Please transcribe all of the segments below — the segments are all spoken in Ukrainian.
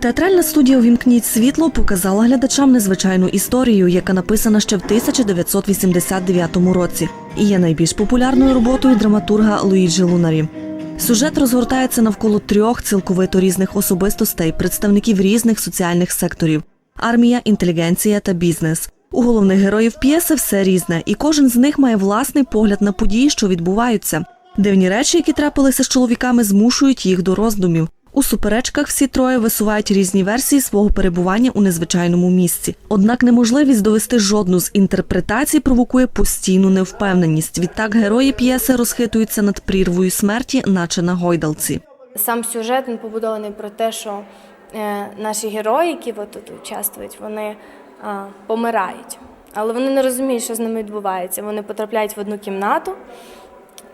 Театральна студія Увімкніть світло показала глядачам незвичайну історію, яка написана ще в 1989 році, і є найбільш популярною роботою драматурга Луїджі Лунарі. Сюжет розгортається навколо трьох цілковито різних особистостей, представників різних соціальних секторів: армія, інтелігенція та бізнес. У головних героїв п'єси все різне, і кожен з них має власний погляд на події, що відбуваються. Дивні речі, які трапилися з чоловіками, змушують їх до роздумів. У суперечках всі троє висувають різні версії свого перебування у незвичайному місці. Однак неможливість довести жодну з інтерпретацій провокує постійну невпевненість. Відтак герої п'єси розхитуються над прірвою смерті, наче на гойдалці. Сам сюжет він побудований про те, що е, наші герої, які тут участвують, вони помирають. Але вони не розуміють, що з ними відбувається. Вони потрапляють в одну кімнату,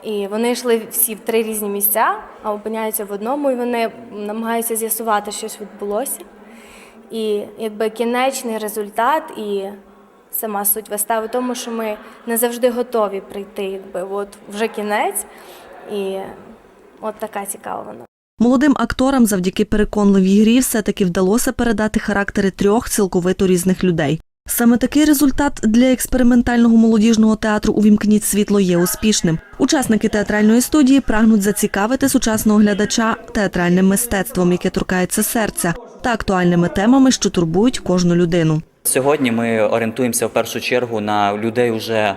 і вони йшли всі в три різні місця, а опиняються в одному, і вони намагаються з'ясувати, що ж відбулося. І якби кінечний результат і сама суть вистави в тому, що ми не завжди готові прийти, якби от вже кінець. І от така цікава вона. Молодим акторам завдяки переконливій грі все-таки вдалося передати характери трьох цілковито різних людей. Саме такий результат для експериментального молодіжного театру Увімкніть світло є успішним. Учасники театральної студії прагнуть зацікавити сучасного глядача театральним мистецтвом, яке торкається серця, та актуальними темами, що турбують кожну людину. Сьогодні ми орієнтуємося в першу чергу на людей вже,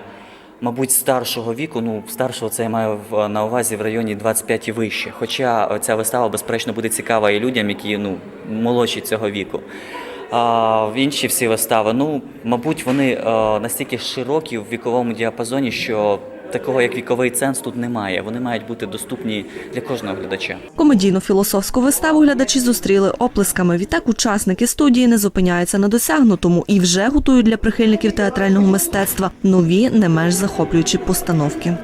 мабуть, старшого віку. Ну, старшого це я маю на увазі в районі 25 і вище. Хоча ця вистава, безперечно, буде цікава і людям, які ну, молодші цього віку. А в інші всі вистави, ну, мабуть, вони е, настільки широкі в віковому діапазоні, що такого як віковий ценз тут немає. Вони мають бути доступні для кожного глядача. Комедійно-філософську виставу глядачі зустріли оплесками. Відтак учасники студії не зупиняються на досягнутому і вже готують для прихильників театрального мистецтва нові, не менш захоплюючі постановки.